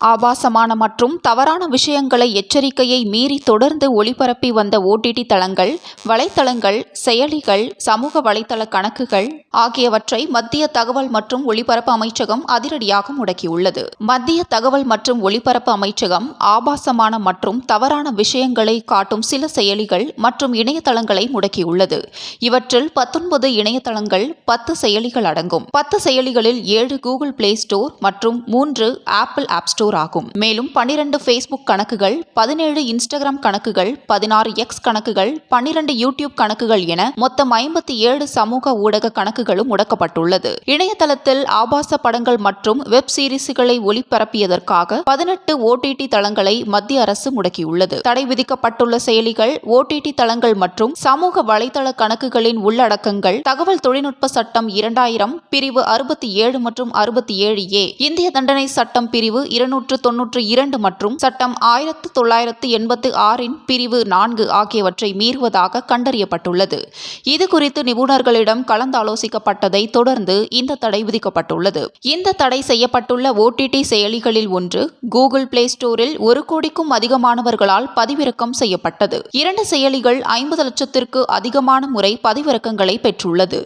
ஆபாசமான மற்றும் தவறான விஷயங்களை எச்சரிக்கையை மீறி தொடர்ந்து ஒளிபரப்பி வந்த ஓடிடி தளங்கள் வலைத்தளங்கள் செயலிகள் சமூக வலைத்தள கணக்குகள் ஆகியவற்றை மத்திய தகவல் மற்றும் ஒளிபரப்பு அமைச்சகம் அதிரடியாக முடக்கியுள்ளது. மத்திய தகவல் மற்றும் ஒளிபரப்பு அமைச்சகம் ஆபாசமான மற்றும் தவறான விஷயங்களை காட்டும் சில செயலிகள் மற்றும் இணையதளங்களை முடக்கியுள்ளது. இவற்றில் பத்தொன்பது இணையதளங்கள் பத்து செயலிகள் அடங்கும். பத்து செயலிகளில் ஏழு கூகுள் பிளே ஸ்டோர் மற்றும் மூன்று ஆப்பிள் ஆப் ஸ்டோர் ஆகும் மேலும் பன்னிரண்டு ஃபேஸ்புக் கணக்குகள் பதினேழு இன்ஸ்டாகிராம் கணக்குகள் பதினாறு எக்ஸ் கணக்குகள் பன்னிரண்டு யூடியூப் கணக்குகள் என மொத்தம் ஐம்பத்தி ஏழு சமூக ஊடக கணக்குகளும் முடக்கப்பட்டுள்ளது. இணையதளத்தில் ஆபாச படங்கள் மற்றும் வெப் சீரிஸ்களை ஒளிபரப்பியதற்காக பதினெட்டு ஓடிடி தளங்களை மத்திய அரசு முடக்கியுள்ளது. தடை விதிக்கப்பட்டுள்ள செயலிகள் ஓடிடி தளங்கள் மற்றும் சமூக வலைதள கணக்குகளின் உள்ளடக்கங்கள் தகவல் தொழில்நுட்ப சட்டம் இரண்டாயிரம் பிரிவு அறுபத்தி ஏழு மற்றும் அறுபத்தி ஏழு ஏ இந்திய தண்டனை சட்டம் பிரிவு இருநூறு இருநூற்று தொன்னூற்று இரண்டு மற்றும் சட்டம் ஆயிரத்து தொள்ளாயிரத்து எண்பத்து ஆறின் பிரிவு நான்கு ஆகியவற்றை மீறுவதாக கண்டறியப்பட்டுள்ளது. இது குறித்து நிபுணர்களிடம் கலந்தாலோசிக்கப்பட்டதை தொடர்ந்து இந்த தடை விதிக்கப்பட்டுள்ளது. இந்த தடை செய்யப்பட்டுள்ள ஓடிடி செயலிகளில் ஒன்று கூகுள் பிளே ஸ்டோரில் ஒரு கோடிக்கும் அதிகமானவர்களால் பதிவிறக்கம் செய்யப்பட்டது. இரண்டு செயலிகள் ஐம்பது லட்சத்திற்கு அதிகமான முறை பதிவிறக்கங்களை பெற்றுள்ளது.